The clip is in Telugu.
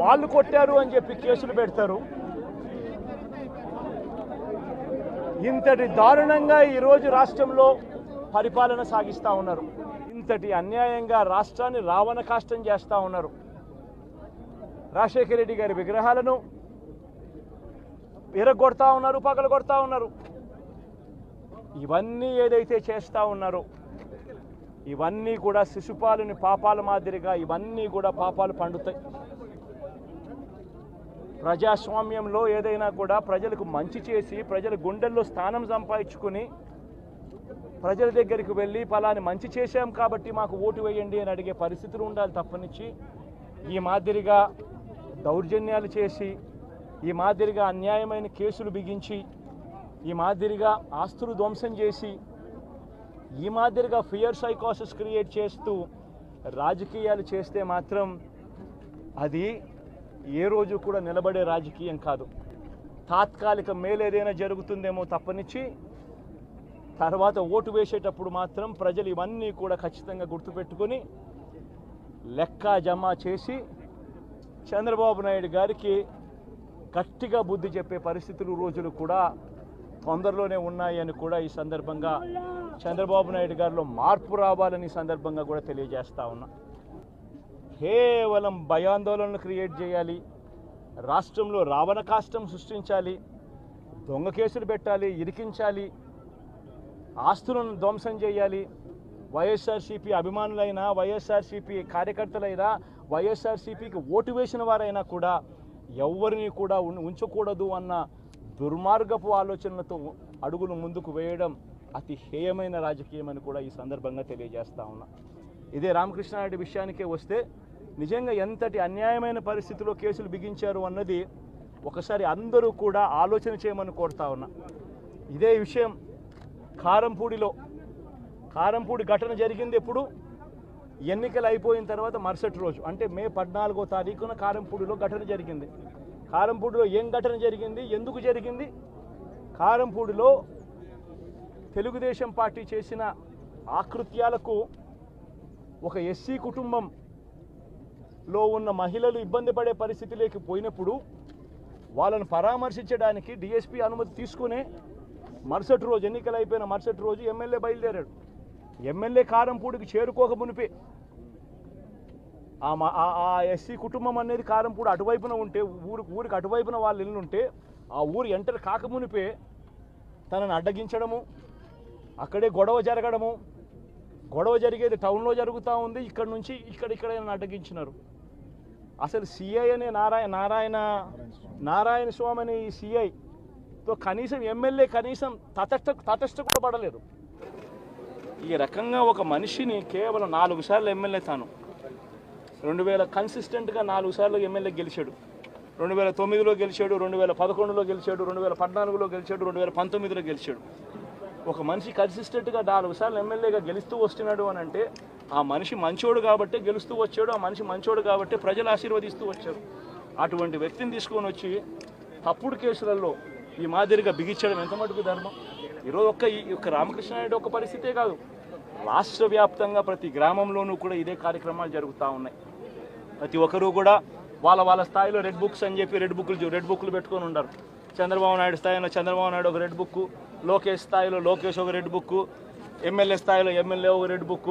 వాళ్ళు కొట్టారు అని చెప్పి కేసులు పెడతారు. ఇంతటి దారుణంగా ఈరోజు రాష్ట్రంలో పరిపాలన సాగిస్తూ ఉన్నారు. ఇంతటి అన్యాయంగా రాష్ట్రాన్ని రావణ కాష్టం చేస్తూ ఉన్నారు. రాజశేఖర రెడ్డి గారి విగ్రహాలను విరగొడతా ఉన్నారు పగలు కొడతా ఉన్నారు. ఇవన్నీ ఏదైతే చేస్తూ ఉన్నారో ఇవన్నీ కూడా శిశుపాలుని పాపాల మాదిరిగా ఇవన్నీ కూడా పాపాలు పండుతాయి. ప్రజాస్వామ్యంలో ఏదైనా కూడా ప్రజలకు మంచి చేసి ప్రజల గుండెల్లో స్థానం సంపాదించుకుని ప్రజల దగ్గరికి వెళ్ళి ఫలాన్ని మంచి చేశాం కాబట్టి మాకు ఓటు వేయండి అని అడిగే పరిస్థితులు ఉండాలి తప్పనిచ్చి. ఈ మాదిరిగా దౌర్జన్యాలు చేసి ఈ మాదిరిగా అన్యాయమైన కేసులు బిగించి ఈ మాదిరిగా ఆస్తులు ధ్వంసం చేసి ఈ మాదిరిగా ఫియర్ సైకాసిస్ క్రియేట్ చేస్తూ రాజకీయాలు చేస్తే మాత్రం అది ఏ రోజు కూడా నిలబడే రాజకీయం కాదు. తాత్కాలిక మేలు ఏదైనా జరుగుతుందేమో తప్పనిచ్చి తర్వాత ఓటు వేసేటప్పుడు మాత్రం ప్రజలు ఇవన్నీ కూడా ఖచ్చితంగా గుర్తుపెట్టుకొని లెక్క జమ చేసి చంద్రబాబు నాయుడు గారికి గట్టిగా బుద్ధి చెప్పే పరిస్థితులు రోజులు కూడా తొందరలోనే ఉన్నాయని కూడా ఈ సందర్భంగా చంద్రబాబు నాయుడు గారిలో మార్పు రావాలని ఈ సందర్భంగా కూడా తెలియజేస్తా ఉన్నా. కేవలం భయాందోళనలు క్రియేట్ చేయాలి రాష్ట్రంలో రావణ కాష్టం సృష్టించాలి దొంగ కేసులు పెట్టాలి ఇరికించాలి ఆస్తులను ధ్వంసం చేయాలి వైఎస్ఆర్సీపీ అభిమానులైనా వైఎస్ఆర్సీపీ కార్యకర్తలైనా వైఎస్ఆర్సీపీకి ఓటు వేసిన వారైనా కూడా ఎవరిని కూడా ఉంచకూడదు అన్న దుర్మార్గపు ఆలోచనలతో అడుగులు ముందుకు వేయడం అతి హేయమైన రాజకీయం అని కూడా ఈ సందర్భంగా తెలియజేస్తా ఉన్నా. ఇదే రామకృష్ణారెడ్డి విషయానికే వస్తే నిజంగా ఎంతటి అన్యాయమైన పరిస్థితిలో కేసులు బిగించారు అన్నది ఒకసారి అందరూ కూడా ఆలోచన చేయమని కోరుతా ఉన్నా. ఇదే విషయం కారంపూడిలో. కారంపూడి ఘటన జరిగింది ఎప్పుడు? ఎన్నికలు అయిపోయిన తర్వాత మరుసటి రోజు అంటే మే పద్నాలుగో తారీఖున కారంపూడిలో ఘటన జరిగింది. కారంపూడిలో ఏం ఘటన జరిగింది? ఎందుకు జరిగింది? కారంపూడిలో తెలుగుదేశం పార్టీ చేసిన ఆకృత్యాలకు ఒక ఎస్సీ కుటుంబం లో ఉన్న మహిళలు ఇబ్బంది పడే పరిస్థితిలోకి పోయినప్పుడు వాళ్ళను పరామర్శించడానికి డిఎస్పీ అనుమతి తీసుకునే మరుసటి రోజు ఎన్నికలు అయిపోయిన మరుసటి రోజు ఎమ్మెల్యే బయలుదేరాడు. ఎమ్మెల్యే కారంపూడికి చేరుకోక మునిపే. ఆ ఎస్సీ కుటుంబం అనేది కారంపూడి అటువైపున ఉంటే ఊరు ఊరికి అటువైపున వాళ్ళు ఇల్లు ఉంటే ఆ ఊరు ఎంటర్ కాకమునిపే తనని అడ్డగించడము అక్కడే గొడవ జరగడము. గొడవ జరిగేది టౌన్లో జరుగుతూ ఉంది. ఇక్కడ నుంచి ఇక్కడ ఇక్కడ అడ్డగించినారు. అసలు సిఐ అనే నారాయణ నారాయణ నారాయణ స్వామి అనే ఈ సిఐతో కనీసం ఎమ్మెల్యే కనీసం తటస్థ తటస్థ కూడా పడలేదు. ఈ రకంగా ఒక మనిషిని కేవలం నాలుగు సార్లు ఎమ్మెల్యే తాను. రెండు వేల కన్సిస్టెంట్గా నాలుగు సార్లు ఎమ్మెల్యే గెలిచాడు. రెండు వేల తొమ్మిదిలో గెలిచాడు రెండు వేల పదకొండులో గెలిచాడు రెండు వేల పద్నాలుగులో గెలిచాడు రెండు వేల పంతొమ్మిదిలో గెలిచాడు. ఒక మనిషి కన్సిస్టెంట్గా నాలుగు సార్లు ఎమ్మెల్యేగా గెలుస్తూ వస్తున్నాడు అని అంటే ఆ మనిషి మంచోడు కాబట్టి గెలుస్తూ వచ్చాడు ఆ మనిషి మంచోడు కాబట్టి ప్రజలు ఆశీర్వదిస్తూ వచ్చారు. అటువంటి వ్యక్తిని తీసుకొని వచ్చి తప్పుడు కేసులలో ఈ మాదిరిగా బిగించడం ఎంత మటుకు ధర్మం? ఈరోజు ఒక్క ఈ యొక్క రామకృష్ణ నాయుడు ఒక పరిస్థితే కాదు. రాష్ట్ర వ్యాప్తంగా ప్రతి గ్రామంలోనూ కూడా ఇదే కార్యక్రమాలు జరుగుతూ ఉన్నాయి. ప్రతి ఒక్కరూ కూడా వాళ్ళ వాళ్ళ స్థాయిలో రెడ్ బుక్స్ అని చెప్పి రెడ్ బుక్లు రెడ్ బుక్లు పెట్టుకొని ఉన్నారు చంద్రబాబు నాయుడు స్థాయిలో చంద్రబాబు నాయుడు ఒక రెడ్ బుక్ లోకేష్ స్థాయిలో లోకేష్ ఒక రెడ్ బుక్ ఎమ్మెల్యే స్థాయిలో ఎమ్మెల్యే ఒక రెడ్ బుక్